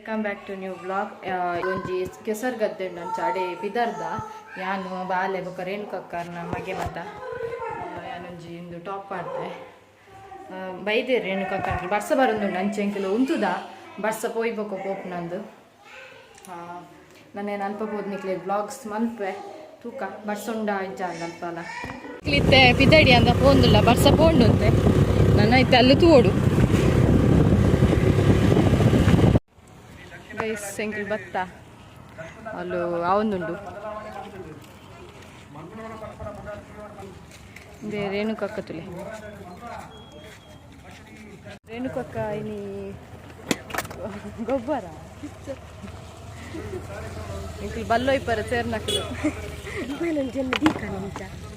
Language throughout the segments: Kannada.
Welcome back to new blog ಒಂಜಿ ಕೆಸರ್ ಗದ್ದೆ ಉಂಡು ಅಂಚ ಅಡೆ ಬಿದರ್ದ. ಯಾನು ಬಾಲೆ ಬೊಕ ರೇಣುಕಕ್ಕರ್ನ ಮಗೆ ಮತ ಯಾನೊಂಜಿ ಇಂದು ಟಾಪ್ ಮಾಡ್ತೆ ಬೈದೆ ರೇಣುಕಕ್ಕರ್ನ ಬರ್ಸ ಬರೋದು ಅಂಚೆ ಎಂಕಲು ಉಂತುದ? ಬರ್ಸ ಪೋಯ್ ಬೊಕ ಪೋಪುನಂದು ನನ್ನೇನು ಅನ್ಪಬೋದು ನಿಕ್ಲೆ ಬ್ಲಾಗ್ಸ್ ಮನ್ಪೆ. ತೂಕ ಬರ್ಸೊಂಡ ಇಜ್ಜ ಬಿದಡಿ ಅಂತ ಪೋಂದುಲ್ಲ, ಬರ್ಸ ಪೋಂಡು ಅಂತೆ ನನ್ನ ಇತ್ತೆ ಅಲ್ಲೂ ತೂಡು ಗೈಸ್ ಎಂಕಲ್ ಭತ್ತ ಅಲ್ಲೂ ಅವನುಂಡು ಇದೇ ರೇಣುಕಕ್ಕ ತುಲೆ. ರೇಣುಕಕ್ಕ ಇನಿ ಗೊಬ್ಬರ. ಎಂಕಲ್ ಬಲ್ಲೋ ಇಪ್ಪರ ಸೇರ್ನಕ್ಕಲು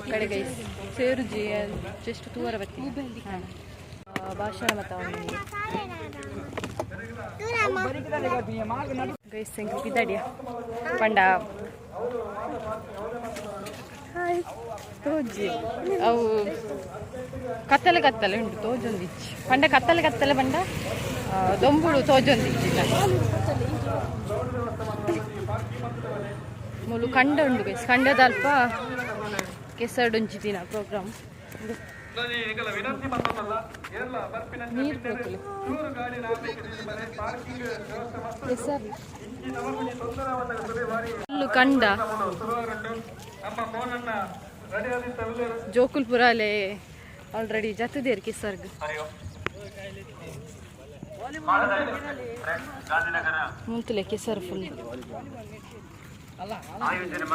ಒಕ್ಕಡೆ ಗೈಸ್ ಸೇರುಜಿ ಜಸ್ಟ್ ತೂವರ ಬತ್ತಿ ಭಾಷಣ ಮತ ಅವನಿಗೆ ಗೈಸ್ ಎಂಕಲ್ ಪಿದಡಿಯ ಪಂಡ. ತೋಜಿ. ಅವು ಕತ್ತಲೆ ಕತ್ತಲೆ ಉಂಟು ತೋಜೊಂದಿಚ್ಚಿ ಪಂಡ, ಕತ್ತಲೆ ಕತ್ತಲೆ ಪಂಡ? ದೊಂಬುಡು ತೋಜೊಂದಿಚ್ಚಿಲ್ಲ ಮುಲು ಕಂಡ ಉಂಡು ಗೈಸ್. ಕಂಡದ ಅಲ್ಪ ಕೆಸರ್ಡು ಉಂಚಿದಿನ ಪ್ರೋಗ್ರಾಮ್ ನೀರು ಜೋಕುಲ್ಪುರ ಕೆಸರು ಫುಲ್ಲು ಕಂಡ ಜೋಕುಲ್ಪುರಾಲೆ ಆಲ್ರೆಡಿ ಜತದೇರ್ ಕಿಸರ್ಗ್ ಮುಂತಲೆ ಕಿಸರ್ ಫುಲ್ ಆಯೋಜನೆ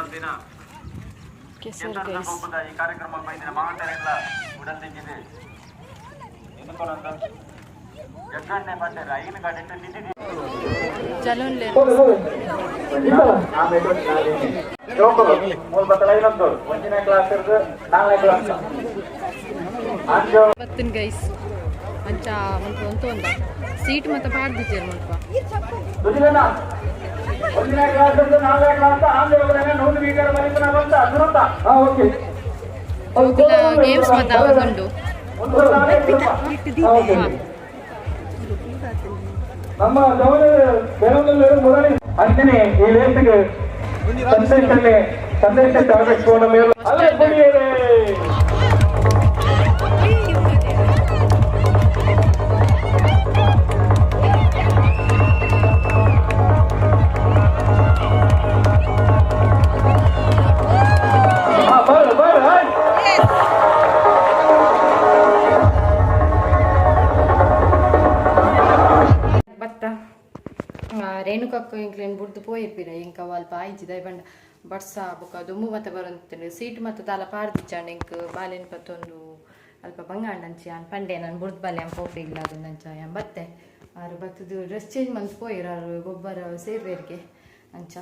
ಕೆಸರು ರೂಪದ ಈ ಕಾರ್ಯಕ್ರಮಕ್ಕೂ ಇಂದಿನ ಮಾತರೆಲ್ಲ ಉಡಲಿಕ್ಕಿದೆ ಜಗ್ಗಣ್ಣೆ ಕ್ಲಾಸ್ ಕ್ಲಾಸ್ ಬತ್ತಿನ ಗೈಸ್ ಅಂಚ ಮಲ್ಪ ಒಂದು ಒಂದು. ಸೀಟ್ ಮತ್ತೆ ಬಾರ್ದಿದ್ದೀರ ಮಲ್ಪ ಒಂದನೇ ಕ್ಲಾಸ್ ನಾಲ್ಕನೇ ಕ್ಲಾಸ್ ಆಂಜೋ ಗೇಮ್ಸ್ ಮತ್ತೆ ಅವತ್ತುಂಡು ನಮ್ಮ ಬೆಳವಣಿಗೆ ಮುರಳಿ ಅಂಜನೆ ಈ ಲೇಸಿಗೆ ಸಂದೇಶ ಸಂದೇಶ ತರಬೇಕು ಮೇಲೆ ಬಡ್ಸ ಬೊಕ ದುಮ್ಮು ಮತ್ತೆ ಬರೋಂತಂಡು ಸೀಟ್ ಮತ್ತೆ ತಾಲ ಪಾಡ್ದಿಚ್ಚಾಂಡ್ ಎಂಕ್ ಬಾಲೆನ್ ಪತ್ತೊಂದು ಅಲ್ಪ ಬಂಗಾಂಡ್ ಅಂಚಿ ಅನ್ ಪಂಡೆ ನಾನು ಬುರ್ದು ಬಾಲೆ ಅನ್ ಪೋಪೆ ಇಲ್ಲ ಅದನ್ನ ಅಂಚ ಯಂ ಬತ್ತೆ. ಆರು ಬತ್ತದು ಡ್ರೆಸ್ ಚೇಂಜ್ ಮಂತ್ ಪೋಯಿರ ಗೊಬ್ಬರ ಸೇರ್ವೇರ್ಗೆ ಅಂಚ.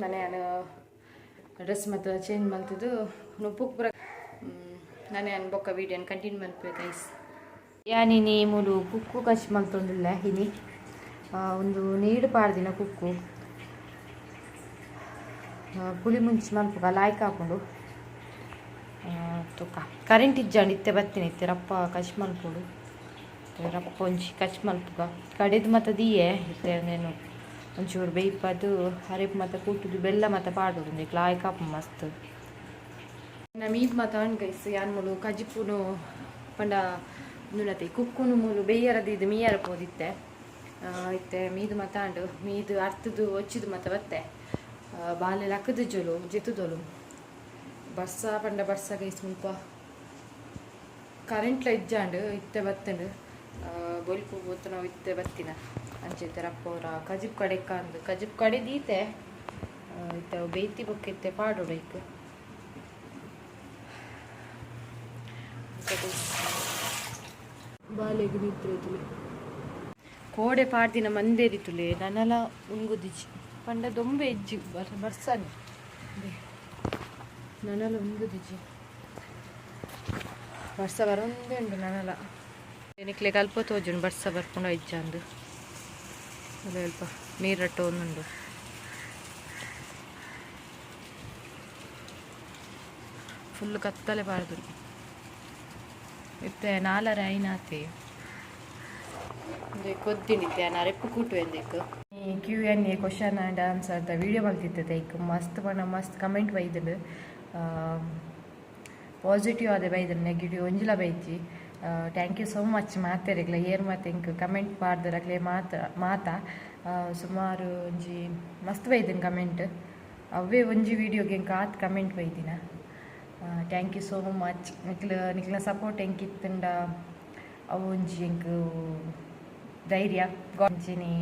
ಮನೆ ಡ್ರೆಸ್ ಮತ್ತು ಚೇಂಜ್ ಮಂತದು ಪುಕ್ ಬರ ನಾನೇ ಅನ್ ಬೊಕ್ಕ ವೀಡಿಯೋನ್ ಕಂಟಿನ್ಯೂ ಮನ್ಪೆ ಗೈಸ್ ಯಾನಿನಿ ಮೂಲು ಕುಕ್ಕು ಕಚ್ ಮಲ್ತೊಂದುಲ್ಲ ಹಿನಿ. ಆ, ಒಂದು ನೀಡು ಪಾಡ್ದಿನ ಕುಕ್ಕು ಪುಳಿ ಮುಂಚಿ ಮಲ್ಪುಗ ಲಾಯ್ಕ್ ಹಾಕೊಂಡು ತುಕ. ಕರೆಂಟ್ ಇಜ್ಜಾಂಡು ಇತ್ತೆ ಬರ್ತೀನಿ ಇತ್ತೆ, ರಪ್ಪ ಕಚ್ ಮಲ್ಪುಡು ರಪ್ಪ ಒಂಚಿ ಕಚ್ ಮಲ್ಪುಗ ಕಡೆದು ಮತ್ತು ದೀಯೇ, ಇತ್ತೆ ನೇನು ಒಂಚೂರು ಬೇಯ್ಪದು ಹರಿಪ್ ಮತ್ತು ಕೂಟುದು, ಬೆಲ್ಲ ಮತ್ತು ಪಾಡೋದು ಒಂದು ಲಾಯ್ಕ್ ಹಾಪ ಮಸ್ತ್. ನಮ್ಮ ಈದ್ ಮಾತಾಡ್ ಗೈಸ್ ಯಾನ್ ಕಜಿಪುನು ಪಂಡ ನುನತೆ. ಕುಕ್ಕುನು ಮೂಲು ಬೇಯರದು ಇದು ಮೀಯರ ಪೋದಿತ್ತೆ ಇತ್ತೆ, ಮೀದು ಮಾತಾಂಡು ಮೀದು ಅರ್ಥದು ಒಚ್ಚಿದು ಮತ್ತೆ ಬತ್ತೆ. ಆ, ಬಾಲೆ ಲಕ್ಕದು ಜೊಲು ಜೆತ್ತುದೊಲು ಬರ್ಸ ಪಂಡ ಬರ್ಸ ಗೈಸ್ ಮುಲ್ಪ ಕರೆಂಟ್ಲ ಇಜ್ಜಾಂಡು ಇತ್ತೆ ಬತ್ತಂಡು ಬೊಲ್ಪು ಬೋತು ನಾವು ಇತ್ತೆ ಬತ್ತಿನ ಅಂಚೆತ್ತೆ ರಪ್ಪೋರ ಕಜಿಬ್ ಕಡೆ ಕಾಂದು ಕಜಿಬ್ ಕಡೆ ದೀತೆ ಇತ್ತ ಇತ್ತೆ ಬೇಯ್ತಿ ಬೊಕ್ಕಿತ್ತೆ ಪಾಡೋಡು ಇಕ್ಕೆ ಬಾಲೆಗ್ ನಿದ್ರೆ ತುಲೆ ಕೋಡೆ ಪಾಡ್ದಿನ ಮಂದೇರಿ ತುಲೆ ನನಲ ಉಂಗುದಿಜಿ ಪಂಡ ದೊಂಬೆ ಇಜ್ಜಿ ಬರ್ ಬರ್ಸಾನೆ ದೇ. ನನಲ ಉಂಗುದಿಜಿ ಬರ್ಸ ಬರೊಂದೇ ಉಂಡು ನನಲ ಏನಿಕ್ಲೆ ಕಲ್ಪ ತೋಜುಂಡು ಬರ್ಸ ಬರ್ಕೊಂಡು ಇಜ್ಜ ಅಂದು ಅಲ್ಲ ಸ್ವಲ್ಪ ನೀರಟ್ಟು ಒಂದುಂಡು ಫುಲ್ ಕತ್ತಲೆ ಬಾರ್ದು ಇತ್ತೆ ನಾಲರೆ ಐನಾತಿ ಒಂದು ಕೊದ್ದಿನಿದ್ದೆ ನಾನು ರೆಪ್ಪು ಕೂಟು ಎಂದೇಕು ಈ Q N A question and answer video ಮಲ್ತಿದ್ದದೆ ಈಗ ಮಸ್ತ್ ಬಣ್ಣ ಮಸ್ತ್ ಕಮೆಂಟ್ ಬೈದಳು ಪಾಸಿಟಿವ್ ಆದ ಬೈದಳು ನೆಗೆಟಿವ್ ಒಂಜಿಲ ಬೈತಿ. ಥ್ಯಾಂಕ್ ಯು ಸೋ ಮಚ್ ಮಾತಾರಿಗ್ಲ ಏರ್ ಮಾತು, ಇಂಕ್ ಕಮೆಂಟ್ ಮಾಡ್ದರಗ್ಲೆ ಮಾತ ಮಾತ ಸುಮಾರು ಒಂಜಿ ಮಸ್ತ್ ಬೈದಿನ ಕಮೆಂಟ್ ಅವೇ ಒಂಜಿ ವೀಡಿಯೋಗೆ ಇಂಕ ಆತ್ ಕಮೆಂಟ್ ಬೈದಿನ. ಥ್ಯಾಂಕ್ ಯು ಸೋ ಮಚ್ ನಿಕ್ಲ ನಿಕ್ಲ ಸಪೋರ್ಟ್ ಎಂಕಿತ್ತಂಡ ಅವು ಒಂಜಿ ಎಂಕ್ ಧೈರ್ಯ ಗೊಂಚಿನಿ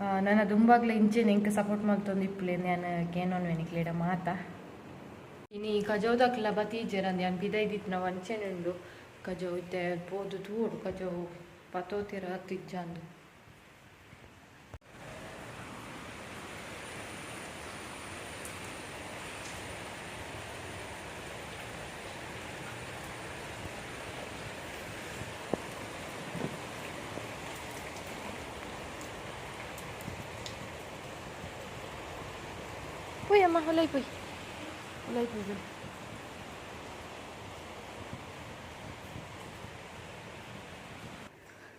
ನನ್ನ ದುಂಬಾಗ್ಲೆ ಇಂಚೆ ನಿಂಗೆ ಸಪೋರ್ಟ್ ಮಾಡ್ತೊಂದು ಇಪ್ಪಲೆ ನಾನು ಕೇನೋನ್ ವೆನಿಕ್ಲೇಡ ಮಾತ? ಇನಿ ಕಜೋದಕ್ಲ ಬತೀಜೆರಂದು ನಾನು ಬಿದೈದಿತ್ತು ನಾವು ಅಂಚೆ ಉಂಡು ಕಜೋ ಇತ್ತೆ, ಪೋದು ತೂಡು ಕಜೋ ಪತೋತಿರ ಹತ್ತಿಜ್ಜಂದು Uy, ama, hulay po. Hulay po.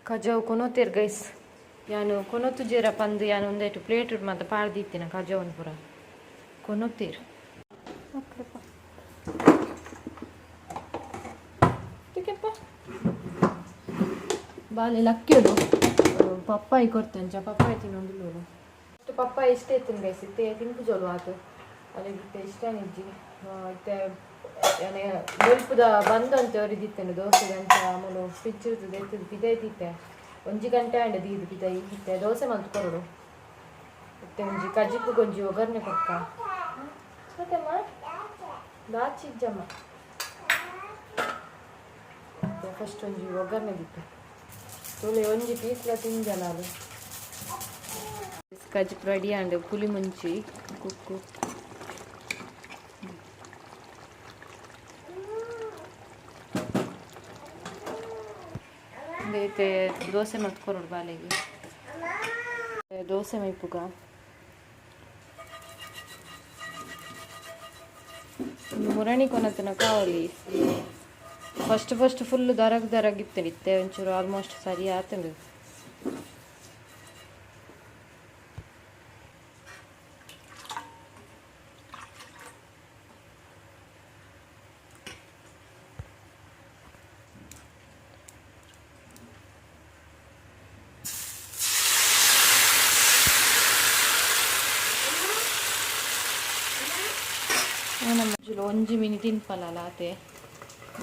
ಕಜಾವ್ ಕೊನೋತಿರ್ ಗೈಸ್ ಯಾನು ಕೊನೋತುಜೀರ ಜೇರ ಪಂದು ಯಾನು ಒಂದೆಟ್ಟು ಪ್ಲೇಟ್ ಮತ್ತೆ ಪಾಡ್ದಿತ್ತಿನ ಕಜಾವನ್ ಪುರ ಕೊನೊತ್ತೀರ್ ಬಾಲೆ ಲಕ್ಕಿ ಪಪ್ಪಾಯಿ ಕೊಡ್ತಂಚ ಪಪ್ಪಾಯಿ ತಿನ್ನೊಂದು ಪಪ್ಪಾಯಿ ಇಷ್ಟೇ ಎತ್ತಿನ ಗೈಸ್ ಇತ್ತೆ ತಿನ್ಪು ಜೋಲು ಆತು ಅಲ್ಲಿಗೆ ಇಷ್ಟ ನಿಜ್ಜಿ ಇತ್ತೆ ಮುಲ್ಪುದ ಬಂದು ಅಂತ ಅವರಿದ್ದಿತ್ತೇನೆ ದೋಸೆ ಅಂತ ಆಮೇಲೆ ಪಿಚ್ಚಿರ್ತದೆ ಎತ್ತದು ತಿತ್ತೆ ಒಂಜಿ ಗಂಟೆ ಅಂಡ್ ದೀದು ಪಿದ ಇತ್ತೆ ದೋಸೆ ಮಂತ್ ಕೊರಡು ಮತ್ತೆ ಒಂಜಿ ಕಜಿಪ್ಪು ಗೊಂಜಿ ಒಗ್ಗರಣೆ ಕೊಕ್ಕ ಮತ್ತೆಮ್ಮ ದಾಚಿಜ್ಜಮ್ಮ ಫಸ್ಟ್ ಒಂಜಿ ಒಗ್ಗರಣೆ ಬಿತ್ತು ತುಳಿ ಒಂಜಿ ಪೀಸ್ಲ ತಿಂದ ಅದು ಕಜ್ಕ್ ರೆಡಿ ಆಂಡ್ ಪುಲಿ ಮುಂಚಿ. ಕುಕ್ಕು ದೋಸೆ ಮತ್ಕೊರೋಡು ಬಾಲೆಗೆ. ದೋಸೆ ಮೈಪುಗ. ಮುರಣಿ ಕೊನ ತನಕ ಫಸ್ಟ್ ಫಸ್ಟ್ ಫುಲ್ ದರಗ್ ದರಗಿತ್ತೆ ಒಂಚೂರು ಆಲ್ಮೋಸ್ಟ್ ಸರಿ ಆತಂದು. ನಮ್ಮ ಒಂಜಿ ಮಿನಿ ತಿನ್ಪಲ್ಲ ಆತೆ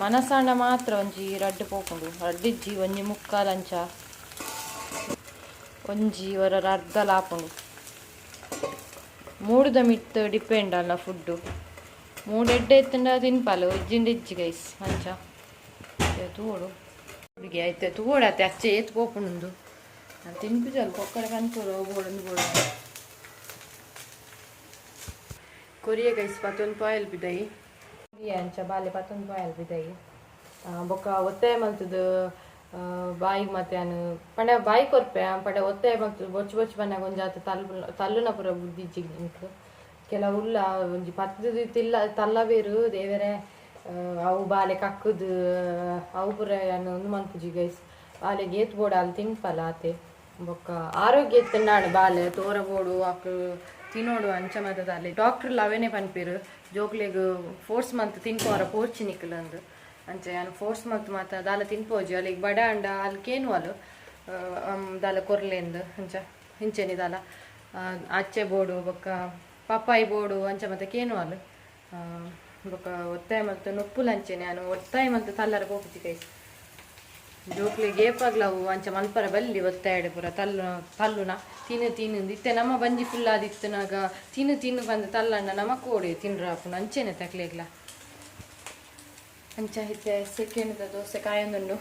ಮನಸಂಡ ಮಾತ್ರ ಒಂಜಿ ರಡ್ಡು ಪೋಕೊಂಡು, ರಡ್ಡಿಜ್ಜಿ ಒಂಜಿ ಮುಕ್ಕಾಲಂಚ ಒಂಜಿ ವರ ಅರ್ಧ ಲಾಪುಂಡು. ಮೂಡುದ ಮಿತ್ ಡಿಪೆಂಡ್ ಅಲ್ಲ ಫುಡ್ಡು. ಮೂಡೆಡ್ಡೆ ಎತ್ತಂಡ ತಿನ್ಪಲ್ಲ, ಇಜ್ಜಿಂಡ ಇಜ್ಜಿ ಗೈಸ್ ಅಂಚ. ತೂಡು ಹುಡುಗಿ ಆಯ್ತು ತೂಡತ್ತೆ ಅಚ್ಚೆ ಏತ್ ಪೋಪುಂಡು. ನಾನು ತಿನ್ಪಿಜಲ್ ಕೊಕ್ಕಡ ಕನ್ಪುರು ಬೋಡೊಂದು ಬೋಡು ಕೊರಿಯ ಗೈಸ್ ಪತ್ತೊಂದು ಪಾಯಲ್ ಬಿದ್ದಾಯಿ ಕೊರಿಯ ಅಂಚ, ಬಾಲೆ ಪತ್ತೊಂದು ಪಾಯಲ್ ಬಿದ್ದಾಯಿ ಬೊಕ್ಕ ಒತ್ತಾಯ ಮಲ್ತದು ಬಾಯಿಗೆ ಮತ್ತೆ ಪಂಡ ಬಾಯಿ ಕೊರ್ಪೆ, ಪಂಡ ಒತ್ತಾಯ ಮಲ್ತದು, ಬೊಚ್ಚು ಬೊಚ್ಚು ಬನ್ನಾಗ ಒಂಜಿ ಆತ ತಲ್ಲು ತಲ್ಲುನ ಪುರ ಬುದ್ಧಿಜ್ಜಿ ನಿಂಕು ಕೆಲವು ಉಲ್ಲ ಒಂಜಿ ಪತ್ತದು ತಿಲ್ಲ ತಲ್ಲ ಬೇರು ದೇವರೇ ಅವು ಬಾಲೆ ಕಕ್ಕುದು, ಅವು ಪುರ ಒಂದು ಮನ್ಪುಜಿ ಗೈಸ್ ಬಾಲೆ ಗೇತ್ ಬೋಡ ಅಲ್ಲಿ ತಿನ್ಪಲ್ಲ ಆತೆ ಬೊಕ್ಕ ಆರೋಗ್ಯ ತಿನ್ನಾಡು ಬಾಲೆ ತೋರ ಬೋಡು ಅಕ್ಲು ತಿನ್ನೋಡು ಅಂಚ ಮತದ ಅಲ್ಲಿ. ಡಾಕ್ಟರ್ ಅವೇನೇ ಪನ್ಪಿರು, ಜೋಕ್ಲೆಗ್ ಫೋರ್ಸ್ ಮಂತ್ ತಿನ್ಕೋರ ಪೋರ್ಚಿ ನಿಕ್ಕಲಂದು ಅಂಚೆ ಯಾನು ಫೋರ್ಸ್ ಮಂತ್ ಮಾತ ದಾಲ ತಿನ್ಪೋಜಿ ಅಲ್ಲಿಗೆ ಬಡ ಅಂಡ ಅಲ್ಲಿ ಕೇನು ಅಲು? ದಾಲ ಕೊರ್ಲೆಂದು ಅಂಚ, ಹಿಂಚೆನಿ ದಾಲ. ಅಚ್ಚೆ ಬೋಡು, ಬೊಕ್ಕ ಪಪ್ಪಾಯಿ ಬೋಡು ಅಂಚ ಮತ್ತೆ ಕೇನು ಅಲ್ಲು ಬೊಕ್ಕ ಒತ್ತಾಯ ಮತ್ತು ನೊಪ್ಪುಲ ಅಂಚೆನೆ ನಾನು ಒತ್ತಾಯ ಮತ್ತು ತಲ್ಲರ ಹೋಗ್ತಿ ಕೈಸ್. ಜೋಕ್ಲಿ ಗೇಪಾಗ್ಲವು ಅಂಚ ಮಲ್ಪರ ಬಲ್ಲಿ ಒತ್ತಾಯಡೆ ಪುರ ತಲ್ಲು, ತಲ್ಲುನ. ತಿನ್ನು ತಿನ್ನು ಇತ್ತೆ. ನಮ್ಮ ಬಂಜಿ ಫುಲ್ ಆದಿತ್ತನಾಗ ತಿನ್ನು ತಿನ್ನು ಬಂದು ತಲ್ಲಣ್ಣ ನಮ್ಮ ಕೋಡಿ ತಿನ್ರಾಪುನ ಅಂಚೆನೆ ತಕ್ಲೇಗ್ಲ. ಅಂಚ ಇತ್ತೆ ಸೆಕೆಂಡ್ ದೋಸೆ ಕಾಯೊಂದುಂಡು.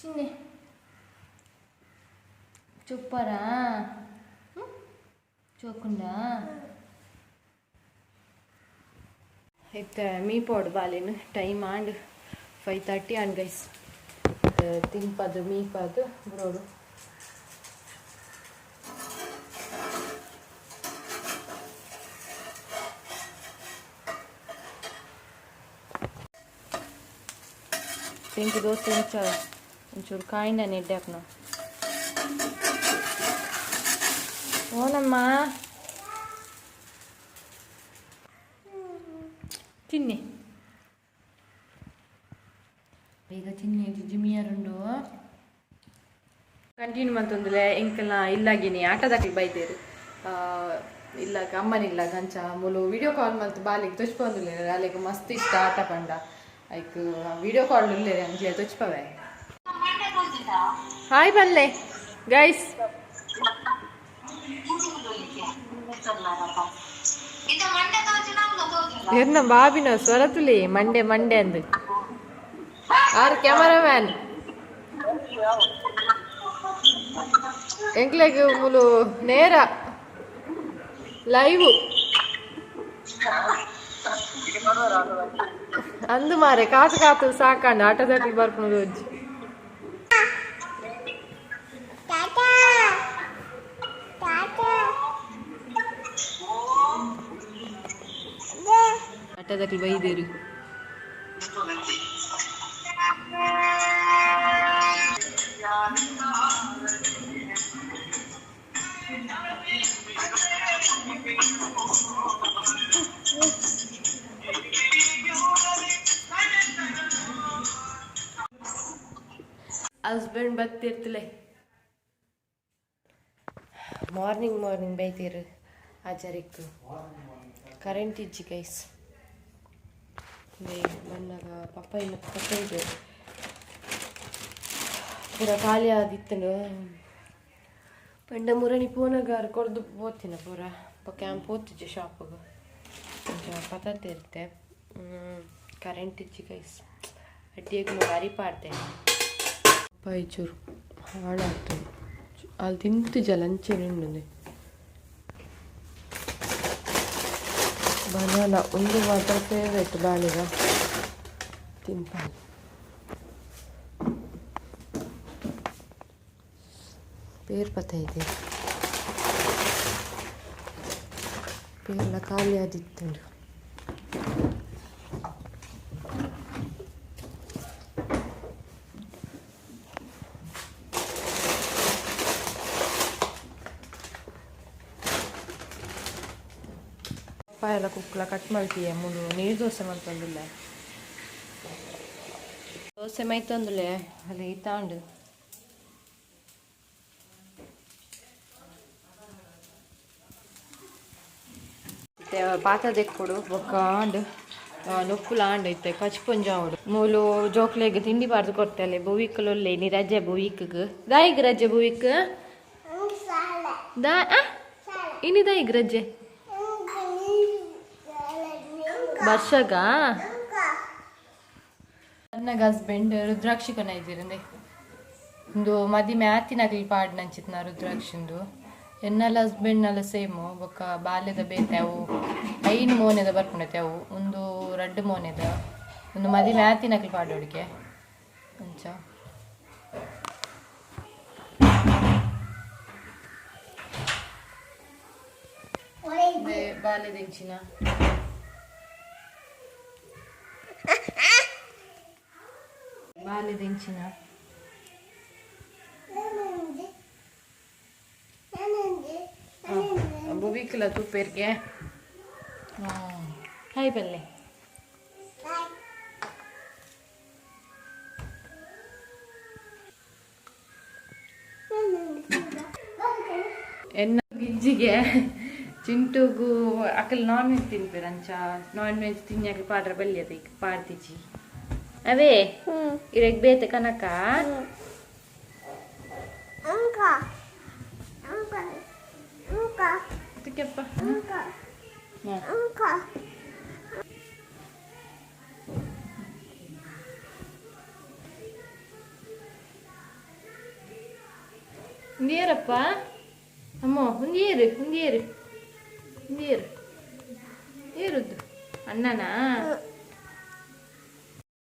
ಚಿನ್ನೆ. ಚುಪ್ಪರಾ? ಚೋಕುಂಡಾ? ಇತ್ತ ಮೀ ಪೌಡ್ ಬಾಲಿನ time and five thirty and guys me ಮೀಪದು ಬ್ರೋಡು ತೆಂಕು ದೋಸೆ ಇಂಚ ಒಂಚೂರು ಕಾಯಿಂದ ನೆಡ್ಡೆ ಹಾಕೋಣ ಓನಮ್ಮ ತಿನ್ನಿ. ಬೇಗ ತಿನ್ನಿ ಜಿಮಿಯರುಂಡು. ಕಂಟಿನ್ಯೂ ಮಂತೊಂದುಲೆ ಇಂಕಲ್ಲ ಇಲ್ಲಾಗಿನಿ ಆಟದಾಕ್ಲಿ ಬೈದೇರು ಆ, ಇಲ್ಲ ಅಮ್ಮನಿಲ್ಲ ಗಂಚ ಮೂಲು ವಿಡಿಯೋ ಕಾಲ್ ಮತ್ತು ಬಾಲಿಗೆ ತೊಚ್ಪೊಂದುಲ್ಲೆ ಅಲ್ಲಿಗೆ ಮಸ್ತ್ ಇಷ್ಟ ಆಟ ಪಂಡ. ಐಕ್ ವಿಡಿಯೋ ಕಾಲ್ ಇಲ್ಲೇ ಅಂಜೆ ತೊಚ್ಪವೆ. ಹಾಯ್ ಬಲ್ಲೆ ಗೈಸ್ ಎನ್ನ ಬಾಬಿನ ಸ್ವರತುಲಿ ಮಂಡೆ ಮಂಡೆ ಅಂದು ಆರ್ ಕ್ಯಾಮರಾಮ್ಯಾನ್ ಎಂಕ್ಲೆಗ್ ಮುಲು ನೇರ ಲೈವ್ ಅಂದು ಮಾರೆ ಕಾತು ಕಾತು ಸಾಕಂಡು ಆಟೋದಲ್ಲಿ ಬರ್ಕೊಂಡು ರೋಜ್ ಆಟೋದಲ್ಲಿ ಬೈದೇರು ಹಸ್ಬೆಂಡ್ ಬರ್ತಿರ್ತಲೆ. ಮಾರ್ನಿಂಗ್ ಮಾರ್ನಿಂಗ್ ಬೈತೀರು ಆಚಾರಿಕ್ಕು ಕರೆಂಟ್ ಇಜ್ಜಿ ಗೈಸ್ ಬಂದಾಗ ಪಪ್ಪಾಯಿ ಮತ್ತು ಪಪ್ಪ ಇದೆ. ಪೂರ ಖಾಲಿ ಆದಿತ್ತನು. ಪಂಡ ಮುರಣಿ ಪೂನಗಾರ ಕೊಡ್ದು ಹೋಗ್ತೀನ ಪೂರ ಕ್ಯಾಂಪ್ ಓದ್ತಿದ್ದೆ ಶಾಪಿಗೆ ಕೊಂಚ ಪತತ್ತೆ ಇರುತ್ತೆ. ಕರೆಂಟ್ ಇಜ್ಜಿ ಗೈಸ್ ಅಡ್ಡಿಯಾಗಿ ನೋಡಿ ಅರಿಪಾಡ್ತೇನೆ ಪೈಚೂರು ಹಾಳಾಗ್ತದೆ ಅಲ್ಲಿ ತಿಂತು ಲಂಚ ನಿಂಡು ಬನಾನ ಒಂದು ಮಾತ್ರ ಫೇವ್ರೆಟ್ ಬಾಳಿಗ. ತಿಂತಾನೆ ಪೇರ್ ಪತ ಇದೆ. ಖಾಲಿ ಆದಿತ್ತು ಪಪ್ಪಾಯೆಲ್ಲ ಕುಕ್ಕಲ ಕಟ್ ಮಾಡ್ತೀಯ? ಮುಳು ನೀರು ದೋಸೆ ಮಾಡ್ತಂದಿಲ್ಲ ದೋಸೆ ಮೈತಂದುಲೆ ಅಲ್ಲಿ ತಾಂಡು. ಪಾತ ದೆಕ್ಕೊಡು ಆಂಡ್. ನೊಪ್ಪುಲ ಆಂಡ್ ಐತೆ ಕಚ್ಪುಂಜಾವಡು ಮೂಲು ಜೋಕ್ಲೆಗ್ ತಿಂಡಿ ಬಾರ್ದು ಕೊಡ್ತಲೆ ಬುವಿಕ್ಕಲೊಲ್ಲೆ ನೀ ರಜೆ ಬುವಿಕ್ಗ್ ದಾಯಿಗೆ ರಜೆ ಬುವಿಕ್ ದಾ ಆ? ಇನಿ ದಾಯಿಗ್ ರಜೆ? ವರ್ಷಗ? ನನ್ನ ಹಸ್ಬೆಂಡ್ ರುದ್ರಾಕ್ಷಿ ಕೊನ ಇದ್ದೀರಂದೆ ಒಂದು ಮದಿಮೆ ಆತಿನಾಗ್ಲಿ ಪಾಡ್ ನಂಚಿತ್ನ ರುದ್ರಾಕ್ಷಿಂದು. ಎನ್ನಲ್ಲ ಹಸ್ಬೆಂಡ್ನಲ್ಲ ಸೇಮು ಬೊಕ್ಕ ಬಾಲ್ಯದ ಬೇತೆ ಅವು ಐನು ಮೋನೆದ ಬರ್ಕೊಂಡೈತೆ ಅವು ಒಂದು ರಡ್ಡು ಮೋನೆದ ಒಂದು ಮದಿಮೆ ಆತಿನಾಗಲಿ ಪಾಡೋಡಿಗೆ ಅಂಚ. ಬಾಲ್ಯದ ಇಂಚಿನ ಬಾಲ್ಯದ ಇಂಚಿನ ಬುವಿಕ್ಲ ತುಪ್ಪೇರ್ಗೆ ಹಾಯ್ ಬಲ್ಲೆ ಎನ್ನ ಗಿಜ್ಜಿಗೆ ಚಿಂಟುಗು ಅಕಲ್ ನಾನ್ ವೆಜ್ ತಿನ್ಪೇರು ಅಂಚ ನಾನ್ ವೆಜ್ ತಿನ್ನಕ್ಕೆ ಪಾಡ್ರ ಬಲ್ಲಿ ಅದ ಈಗ ಪಾಡ್ತಿಜಿ ಅವೇ ಇರಗ್ ಬೇತೆ ಕನಕ. ಅದಕ್ಕೆಪ್ಪ. ಒಂದೇರಪ್ಪ ಅಮ್ಮ ಹುಂಗೀರಿ ಒಂದೇರು ಒಂದೇರು ಏರುದ್ದು ಅಣ್ಣನಾ?